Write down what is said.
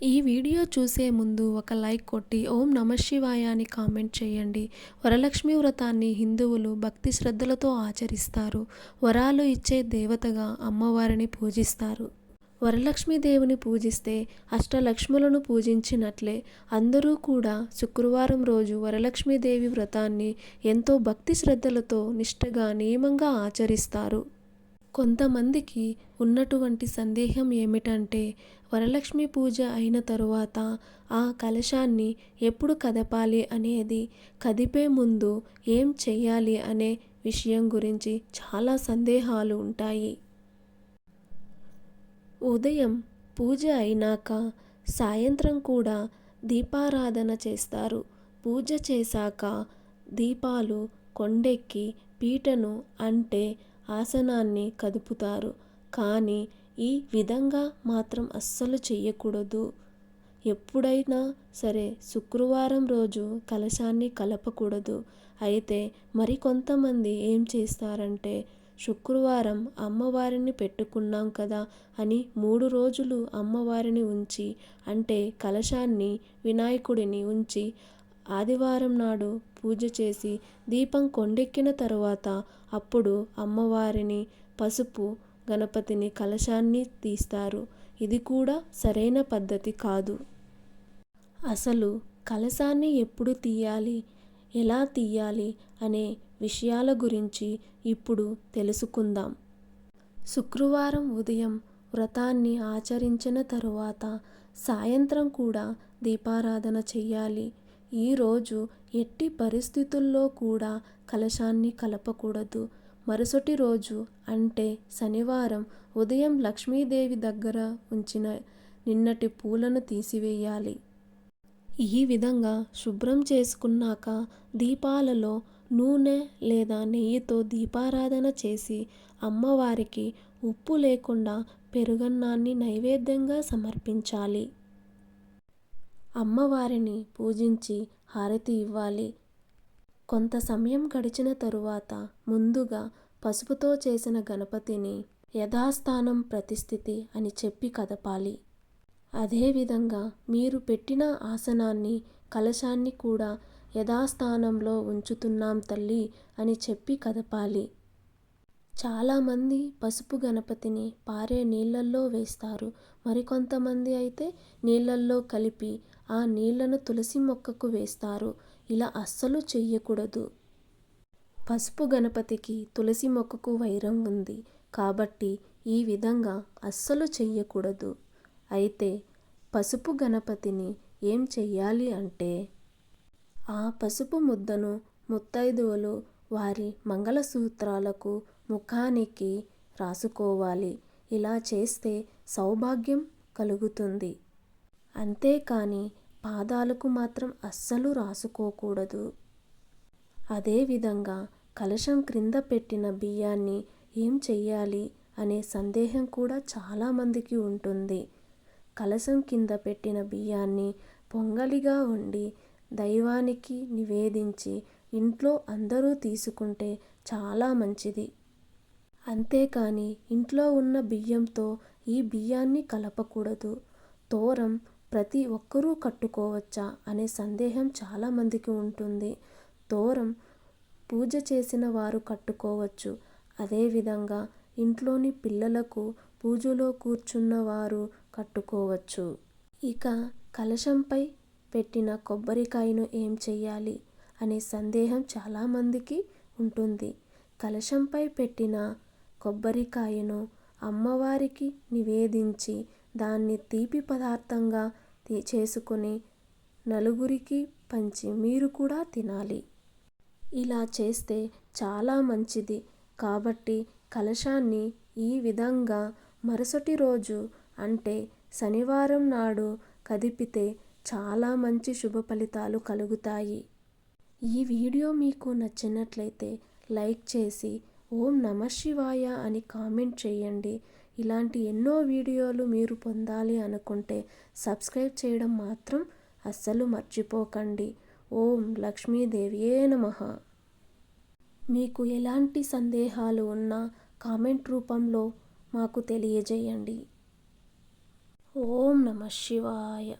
ఈ వీడియో చూసే ముందు ఒక లైక్ కొట్టి ఓం నమ శివాయ అని కామెంట్ చేయండి. వరలక్ష్మి వ్రతాన్ని హిందువులు భక్తి శ్రద్ధలతో ఆచరిస్తారు. వరాలు ఇచ్చే దేవతగా అమ్మవారిని పూజిస్తారు. వరలక్ష్మి దేవుని పూజిస్తే అష్టలక్ష్ములను పూజించినట్లే అందరూ కూడా శుక్రవారం రోజు వరలక్ష్మీదేవి వ్రతాన్ని ఎంతో భక్తి శ్రద్ధలతో నిష్టగా నియమంగా ఆచరిస్తారు. కొంతమందికి ఉన్నటువంటి సందేహం ఏమిటంటే వరలక్ష్మి పూజ అయిన తరువాత ఆ కలశాన్ని ఎప్పుడు కదపాలి అనేది కదిపే ముందు ఏం చెయ్యాలి అనే విషయం గురించి చాలా సందేహాలు ఉంటాయి. ఉదయం పూజ అయినాక సాయంత్రం కూడా దీపారాధన చేస్తారు. పూజ చేశాక దీపాలు కొండెక్కి పీటను అంటే ఆసనాన్ని కదుపుతారు. కానీ ఈ విధంగా మాత్రం అస్సలు చెయ్యకూడదు. ఎప్పుడైనా సరే శుక్రవారం రోజు కలశాన్ని కలపకూడదు. అయితే మరికొంతమంది ఏం చేస్తారంటే శుక్రవారం అమ్మవారిని పెట్టుకున్నాం కదా అని మూడు రోజులు అమ్మవారిని ఉంచి అంటే కలశాన్ని వినాయకుడిని ఉంచి ఆదివారం నాడు పూజ చేసి దీపం కొండెక్కిన తరువాత అప్పుడు అమ్మవారిని పసుపు గణపతిని కలశాన్ని తీస్తారు. ఇది కూడా సరైన పద్ధతి కాదు. అసలు కలశాన్ని ఎప్పుడు తీయాలి? ఎలా తీయాలి? అనే విషయాల గురించి ఇప్పుడు తెలుసుకుందాం. శుక్రవారం ఉదయం వ్రతాన్ని ఆచరించిన తరువాత సాయంత్రం కూడా దీపారాధన చెయ్యాలి. ఈరోజు ఎట్టి పరిస్థితుల్లో కూడా కలశాన్ని కలపకూడదు. మరుసటి రోజు అంటే శనివారం ఉదయం లక్ష్మీదేవి దగ్గర ఉంచిన నిన్నటి పూలను తీసివేయాలి. ఈ విధంగా శుభ్రం చేసుకున్నాక దీపాలలో నూనె లేదా నెయ్యితో దీపారాధన చేసి అమ్మవారికి ఉప్పు లేకుండా పెరుగన్నాన్ని నైవేద్యంగా సమర్పించాలి. అమ్మవారిని పూజించి హారతి ఇవ్వాలి. కొంత సమయం గడిచిన తరువాత ముందుగా పసుపుతో చేసిన గణపతిని యథాస్థానం ప్రతిస్థితి అని చెప్పి కదపాలి. అదేవిధంగా మీరు పెట్టిన ఆసనాన్ని కలశాన్ని కూడా యథాస్థానంలో ఉంచుతున్నాం తల్లి అని చెప్పి కదపాలి. చాలామంది పసుపు గణపతిని పారే నీళ్ళల్లో వేస్తారు. మరికొంతమంది అయితే నీళ్ళల్లో కలిపి ఆ నీళ్ళను తులసి మొక్కకు వేస్తారు. ఇలా అస్సలు చెయ్యకూడదు. పసుపు గణపతికి తులసి మొక్కకు వైరం ఉంది. కాబట్టి ఈ విధంగా అస్సలు చెయ్యకూడదు. అయితే పసుపు గణపతిని ఏం చెయ్యాలి అంటే ఆ పసుపు ముద్దను ముత్తైదువులు వారి మంగళసూత్రాలకు ముఖానికి రాసుకోవాలి. ఇలా చేస్తే సౌభాగ్యం కలుగుతుంది. అంతేకాని పాదాలకు మాత్రం అస్సలు రాసుకోకూడదు. అదేవిధంగా కలశం క్రింద పెట్టిన బియ్యాన్ని ఏం చెయ్యాలి అనే సందేహం కూడా చాలామందికి ఉంటుంది. కలశం కింద పెట్టిన బియ్యాన్ని పొంగలిగా ఉండి దైవానికి నివేదించి ఇంట్లో అందరూ తీసుకుంటే చాలా మంచిది. అంతేకాని ఇంట్లో ఉన్న బియ్యంతో ఈ బియ్యాన్ని కలపకూడదు. తోరం ప్రతి ఒక్కరూ కట్టుకోవచ్చా అనే సందేహం చాలామందికి ఉంటుంది. తోరం పూజ చేసిన వారు కట్టుకోవచ్చు. అదేవిధంగా ఇంట్లోని పిల్లలకు పూజలో కూర్చున్న వారు కట్టుకోవచ్చు. ఇక కలశంపై పెట్టిన కొబ్బరికాయను ఏం చెయ్యాలి అనే సందేహం చాలామందికి ఉంటుంది. కలశంపై పెట్టిన కొబ్బరికాయను అమ్మవారికి నివేదించి దాన్ని తీపి పదార్థంగా చేసుకొని నలుగురికి పంచి మీరు కూడా తినాలి. ఇలా చేస్తే చాలా మంచిది. కాబట్టి కలశాన్ని ఈ విధంగా మరుసటి రోజు అంటే శనివారం నాడు కదిపితే చాలా మంచి శుభ ఫలితాలు కలుగుతాయి. ఈ వీడియో మీకు నచ్చినట్లయితే లైక్ చేసి ఓం నమ శివాయ అని కామెంట్ చేయండి. ఇలాంటి ఎన్నో వీడియోలు మీరు పొందాలి అనుకుంటే సబ్స్క్రైబ్ చేయడం మాత్రం అస్సలు మర్చిపోకండి. ఓం లక్ష్మీదేవియే నమ. మీకు ఎలాంటి సందేహాలు ఉన్నా కామెంట్ రూపంలో మాకు తెలియజేయండి. ఓం నమ శివాయ.